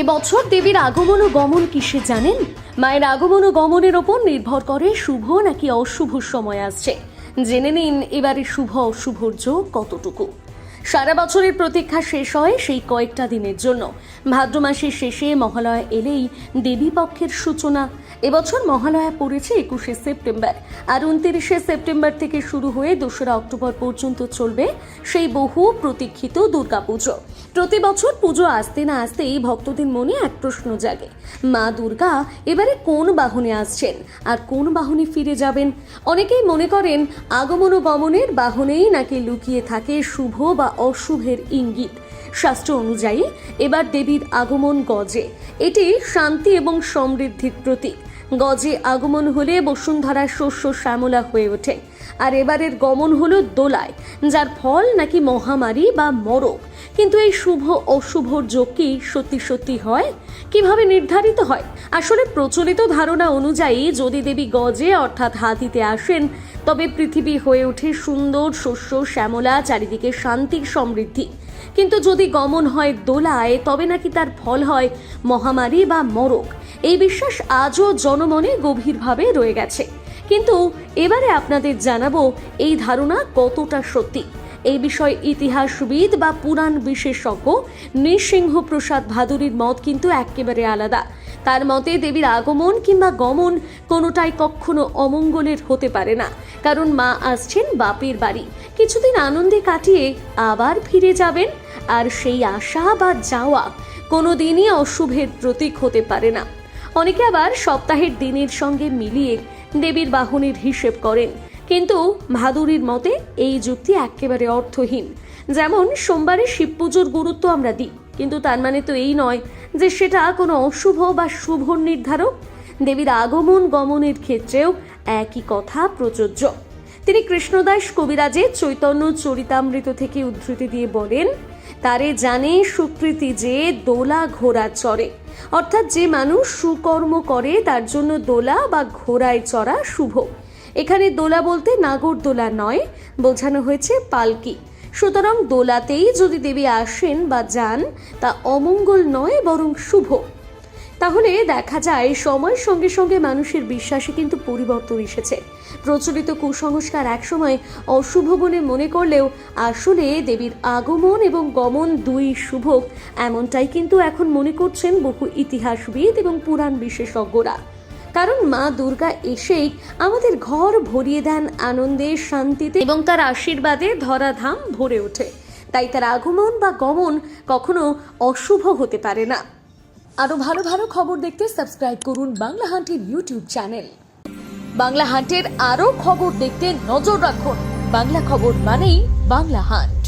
এবছর দেবীর আগমন ও গমন কিসে জানেন? মায়ের আগমন ও গমনের ওপর নির্ভর করে শুভ নাকি অশুভ সময় আসছে। জেনে নিন এবারে শুভ অশুভর যোগ কতটুকু। সারা বছরের প্রতীক্ষা শেষ হয় সেই কয়েকটা দিনের জন্য। ভাদ্র মাসের শেষে মহালয়া এলেই দেবী পক্ষের সূচনা। এবছর মহালয়া পড়েছে একুশে সেপ্টেম্বর। আর উনত্রিশে সেপ্টেম্বর থেকে শুরু হয়ে দোসরা অক্টোবর পর্যন্ত চলবে সেই বহু প্রতীক্ষিত দুর্গাপুজো। প্রতি বছর পুজো আসতে না আসতেই ভক্তদের মনে এক প্রশ্ন জাগে, মা দুর্গা, এবারে কোন বাহনে আসছেন? আর কোন বাহনে ফিরে যাবেন? অনেকেই মনে করেন আগমন ও গমনের বাহনেই নাকি লুকিয়ে থাকে শুভ বা অশুভের ইঙ্গিত। শাস্ত্র অনুযায়ী এবার দেবীর আগমন গজে। এটি শান্তি এবং সমৃদ্ধির প্রতীক। গজে আগমন হলে বসুন্ধরা শস্য শ্যামলা হয়ে ওঠে। আর এবারের গমন হলো দোলায়, যার ফল নাকি মহামারী বা মরক। কিন্তু এই শুভ অশুভর যোগ কি সত্যি সত্যি হয়? কীভাবে নির্ধারিত হয়? আসলে প্রচলিত ধারণা অনুযায়ী যদি দেবী গজে অর্থাৎ হাতিতে আসেন, তবে পৃথিবী হয়ে ওঠে সুন্দর শস্য শ্যামলা, চারিদিকে শান্তির সমৃদ্ধি। কিন্তু যদি গমন হয় দোলায়, তবে নাকি তার ফল হয় মহামারী বা মরক। এই বিশ্বাস আজও জনমনে গভীরভাবে রয়ে গেছে। কিন্তু এবারে আপনাদের জানাব এই ধারণা কতটা সত্যি। এই বিষয়ে ইতিহাসবিদ বা পুরাণ বিশেষজ্ঞ নৃসিংহ প্রসাদ ভাদুরীর মত কিন্তু একেবারে আলাদা। তার মতে দেবীর আগমন কিংবা গমন কোনোটাই কখনো অমঙ্গলের হতে পারে না, কারণ মা আসছেন বাপের বাড়ি। কিছুদিন আনন্দে কাটিয়ে আবার ফিরে যাবেন, আর সেই আশা বা যাওয়া কোনোদিনই অশুভের প্রতীক হতে পারে না। অনেকে আবার সপ্তাহের দিনের সঙ্গে মিলিয়ে দেবীর বাহনের হিসেব করেন। কিন্তু ভাদুরীর মতে এই যুক্তি একেবারে অর্থহীন। যেমন সোমবারে শিব পুজোর গুরুত্ব আমরা দিই, কিন্তু তার মানে তো এই নয় যে সেটা কোনো অশুভ বা শুভ নির্ধারক। দেবীর আগমন গমনের ক্ষেত্রেও একই কথা প্রযোজ্য। তিনি কৃষ্ণদাস কবিরাজের চৈতন্য চরিতামৃত থেকে উদ্ধৃতি দিয়ে বলেন, তারে জানে সুকৃতি যে দোলা ঘোড়া চড়ে। অর্থাৎ যে মানুষ সুকর্ম করে তার জন্য দোলা বা ঘোড়ায় চড়া শুভ। এখানে দোলা বলতে নাগরদোলা নয়, বোঝানো হয়েছে পালকি। সুতরাং দোলাতেই যদি দেবী আসেন বা যান, তা অমঙ্গল নয়, বরং শুভ। তাহলে দেখা যায়, সময়ের সঙ্গে সঙ্গে মানুষের বিশ্বাসে কিন্তু পরিবর্তন এসেছে। প্রচলিত কুসংস্কার একসময় অশুভ বলে মনে করলেও আসলে দেবীর আগমন এবং গমন দুই শুভ, এমনটাই কিন্তু এখন মনে করছেন বহু ইতিহাসবিদ এবং পুরাণ বিশেষজ্ঞরা। কারণ মা দুর্গা এসেই আমাদের ঘর ভরিয়ে দেন আনন্দে, শান্তিতে এবং তার আশীর্বাদে ধরাধাম ভরে ওঠে। তাই তার আগমন বা গমন কখনো অশুভ হতে পারে না। আরও ভালো ভালো খবর দেখতে সাবস্ক্রাইব করুন বাংলা হান্টের ইউটিউব চ্যানেল। বাংলা হান্টের আরও খবর দেখতে নজর রাখুন। বাংলা খবর মানেই বাংলা হান্ট।